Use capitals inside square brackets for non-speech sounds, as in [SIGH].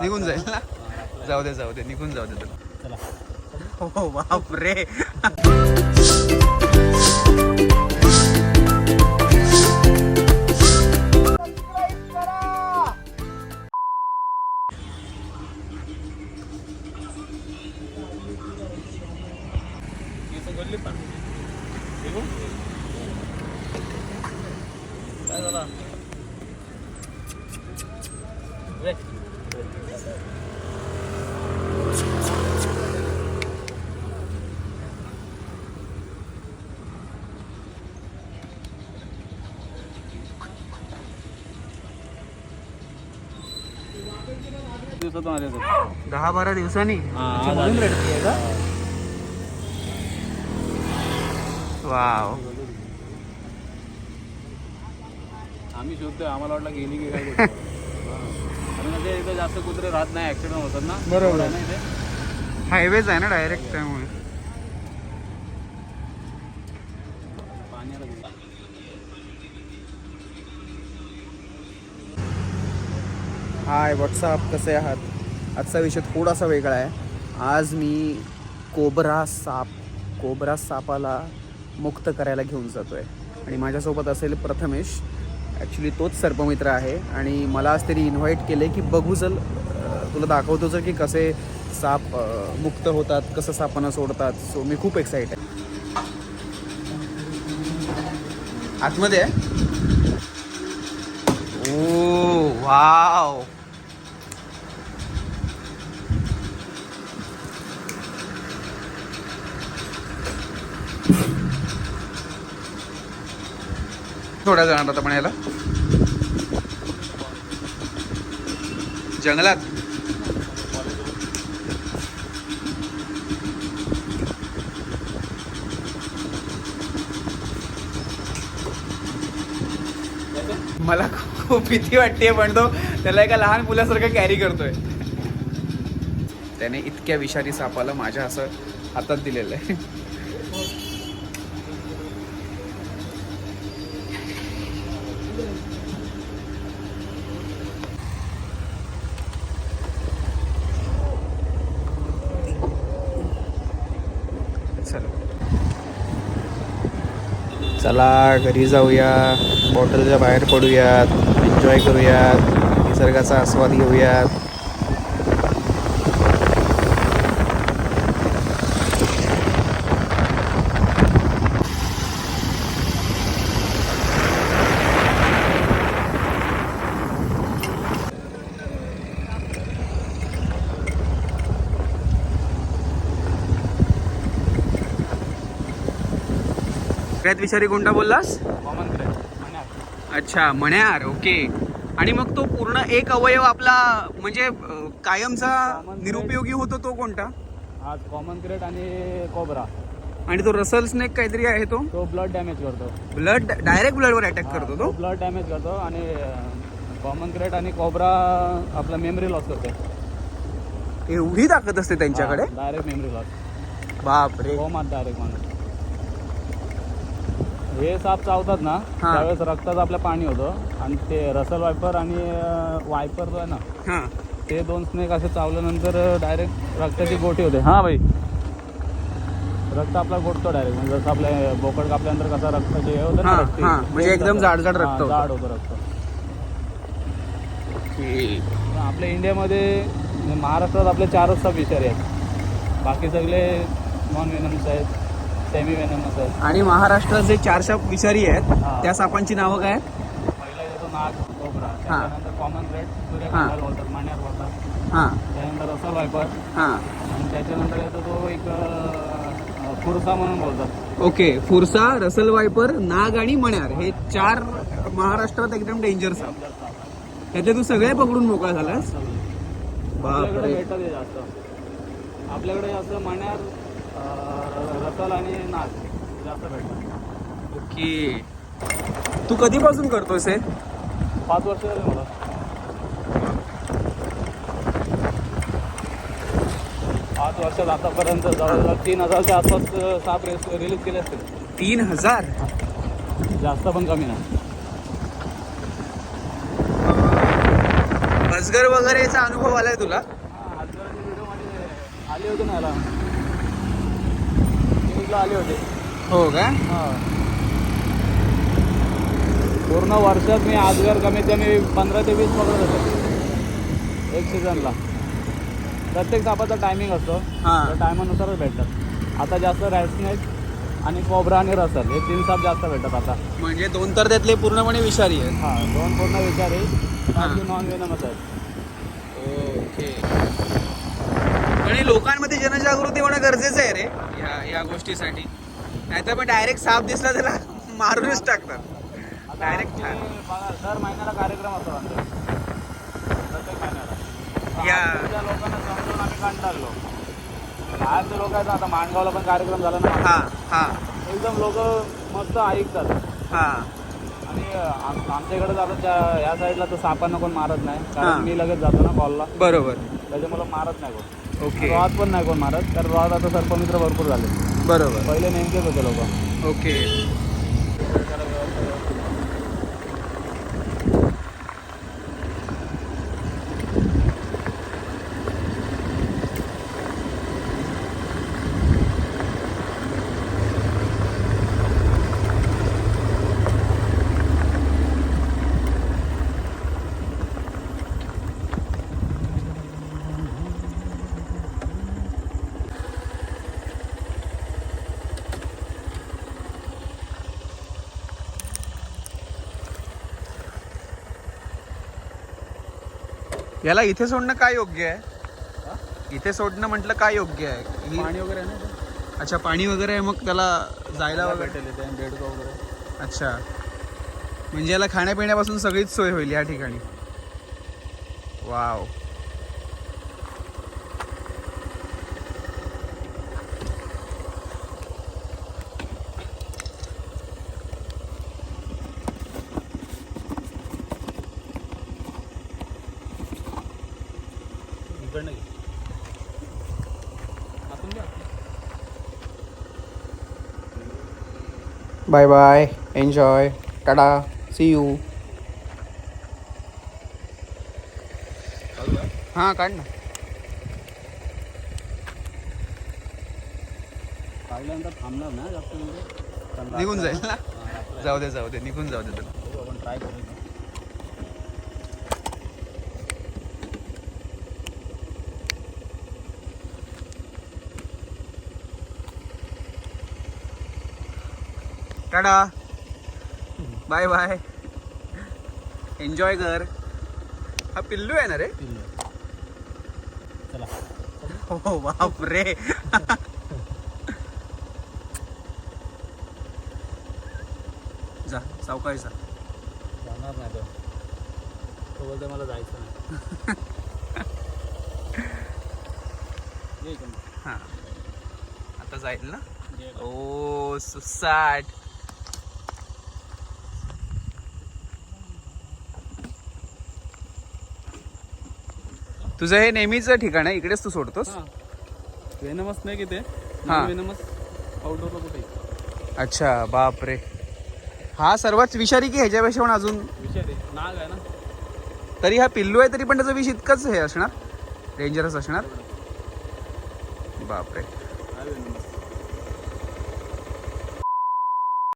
निघून जाईल ना? जाऊ दे जाऊ दे निघून जाऊ दे तुला. हो बापरे. Thank you. दिवसातून आले होते दहा बारा दिवसांनी अच्छा, का वाव आम्ही शोधतोय आम्हाला वाटलं गेली की काय गोष्ट. हा. आणि म्हणजे इथं जास्त कुत्रे राहत नाही ऍक्सिडेंट होतात ना बरोबर. आहे ना इथे हायवेज आहे ना डायरेक्ट त्यामुळे पाण्याला गेलं. हाय व्हॉट्सअप कसे आहात? आजचा विषय थोडासा वेगळा आहे. आज मी कोबरा साप कोबरा सापाला मुक्त करायला घेऊन जातो आहे आणि माझ्यासोबत असेल प्रथमेश. ॲक्च्युली तोच सर्पमित्र आहे. आणि मला आज तरी इन्व्हाइट केले की बघू चल तुला दाखवतो जर की कसे साप मुक्त होतात कसं सापांना सोडतात. सो मी खूप एक्साइट आहे. आतमध्ये आहे. ओ वाव थोड्या जाणार आता पण याला जंगलात. मला खूप भीती वाटते पण तो त्याला एका लहान मुलासारखं कॅरी करतोय. त्याने इतक्या विषारी सापाला माझ्या असं हातात दिलेलं आहे चला चला घरी जाऊया बॉटलच्या बाहेर पडूयात एन्जॉय करूयात निसर्गाचा आस्वाद घेऊयात. सगळ्यात विषारी कोणता बोललास? कॉमन क्रेट पाण्यात अच्छा मण्यार ओके आणि मग तो पूर्ण एक अवयव आपला म्हणजे कायमचा निरुपयोगी होतो तो कोणता? आज कॉमन क्रेट आणि कोबरा. आणि तो रसल स्नेक काहीतरी आहे तो? तो ब्लड डॅमेज करतो. ब्लड डायरेक्ट ब्लडवर अटॅक करतो तो ब्लड डॅमेज करतो आणि कॉमन क्रेट आणि कोबरा आपला मेमरी लॉस करते. एवढी ताकद असते त्यांच्याकडे? डायरेक्ट मेमरी लॉस बाप रे डायरेक्ट माणूस. हे साप चावतात ना हा. त्यावेळेस रक्ताचं आपलं पाणी होतं आणि ते रसल वायपर आणि वायपर जो आहे ना हा ते दोन स्नेक असे चावल्यानंतर डायरेक्ट रक्ताची गोटी होते हा भाई रक्त आपला गोटतो डायरेक्ट म्हणजे जसं आपल्या बोकड कापल्यानंतर कसं रक्ताचे हे होतं ना हा, रक्ती, हा. तेच म्हणजे एकदम जातं. जाड-जाड रक्त हा, होतं. जाड होतं रक्त. पण आपल्या इंडियामध्ये म्हणजे महाराष्ट्रात आपले चारच साप विषारी आहेत बाकी सगळे नॉन वेनम्स आहेत सेमी वेनमस आहेत आणि महाराष्ट्रात जे चार साप विषारी आहेत. हा. त्या सापांची नावं काय पहिला येतो नाग कोबरा. त्याच्यानंतर कॉमन रेड सूर्यकांताला बोलतात मान्यार बोलतात हा. त्यानंतर रसल वायपर हा. आणि त्याच्यानंतर येतो तो एक अं, फुरसा म्हणून बोलतात. ओके फुरसा रसल वायपर नाग आणि मण्यार. हे चार महाराष्ट्रात एकदम डेंजर साप. त्यातले तू सगळे पकडून मोकळा झालास? आपल्याकडे बापरे. भेटत आहे जास्त. आपल्याकडे जास्त मान्यार रसल आणि नाग जास्त भेटतात ओके. तू कधीपासून करतोयस हे पाच वर्ष झाले मला. पाच वर्षात आतापर्यंत जवळजवळ तीन हजारच्या आसपास अं, साप रिलीज केले असतील. तीन हजार? जास्त पण कमी नाही. अजगर वगैरेचा अनुभव आलाय तुला? हा, व्हिडिओमध्ये आले होते ना याला. आले होते. हो का? हा. पूर्ण वर्षात मी आजवर कमीत कमी पंधरा ते वीस पकडत होतो. एक सीझनला प्रत्येक सापाचा टायमिंग असतो. हा. त्या टायमानुसारच भेटतात. आता जास्त रॅसनेक आणि कोबरा आणि रसल हे तीन साप जास्त भेटतात आता. म्हणजे दोन तर त्यातले पूर्णपणे विषारी आहेत. हा दोन पूर्ण हा. बाकी नॉन वेनमच आहेत. ओके. आणि लोकांमध्ये जनजागृती होणं गरजेचं आहे. गोष्टीसाठी. नाहीतर पण डायरेक्ट साप दिसला त्याला मारूनच टाकतात. डायरेक्ट दर महिन्याला कार्यक्रम असतो आमचे. प्रत्येक महिन्याला. या- लोकांना समजून आम्ही कंटाळलो बाहेरचे लोक आहेत आता माणगावला पण कार्यक्रम झाला ना. हा हा. एकदम लोक मस्त ऐकतात. हा. आणि आम- आमच्या इकडे जातात त्या या साईडला तर सापांना कोण मारत नाही. कारण मी लगेच जातो ना कॉलला. बरोबर. त्याच्यामुळे मारत नाही कोण. ओके. रोहात पण नाही कोण मारत. कारण रोहात आता सर्पमित्र भरपूर झाले. बरोबर. पहिले नेमकेच होते लोक. ओके. याला इथे सोडणं काय योग्य आहे? इथे सोडणं म्हटलं काय योग्य आहे? ही- पाणी वगैरे आहे ना इथे? अच्छा पाणी वगैरे आहे मग त्याला जायला वगैरे भेटेल इथे वगैरे. अच्छा. म्हणजे याला खाण्यापिण्यापासून सगळीच सोय होईल या ठिकाणी. वाव. घे bye bye enjoy tata see you. हां काढ ना. काढल्यानंतर थांबणार ना जास्त निघून जाईल ना. जाऊ दे जाऊ दे निघून जाऊ दे आपण ट्राय करू टाटा. बाय बाय एन्जॉय कर. हा पिल्लू आहे ना रे? पिल्लू. चला. हो बाप रे जा सावकाश जा. जाणार नाही तो. तो बोलतोय मला जायचं नाही. [LAUGHS] हां. आता जाईल ना. ओ सुसाट. तुझं हे नेहमीच ठिकाण आहे इकडेच तू सोडतोस? हा. वेनमस नाही की ते? हा. वेनमस आउटडोरला कुठे? अच्छा बाप रे हा सर्वात विषारी की ह्याच्यापेक्षा पण अजून? विषय रे नाग आहे ना? तरी हा पिल्लू आहे तरी पण त्याचा विष इतकंच हे असणार. डेंजरस असणार. बापरे.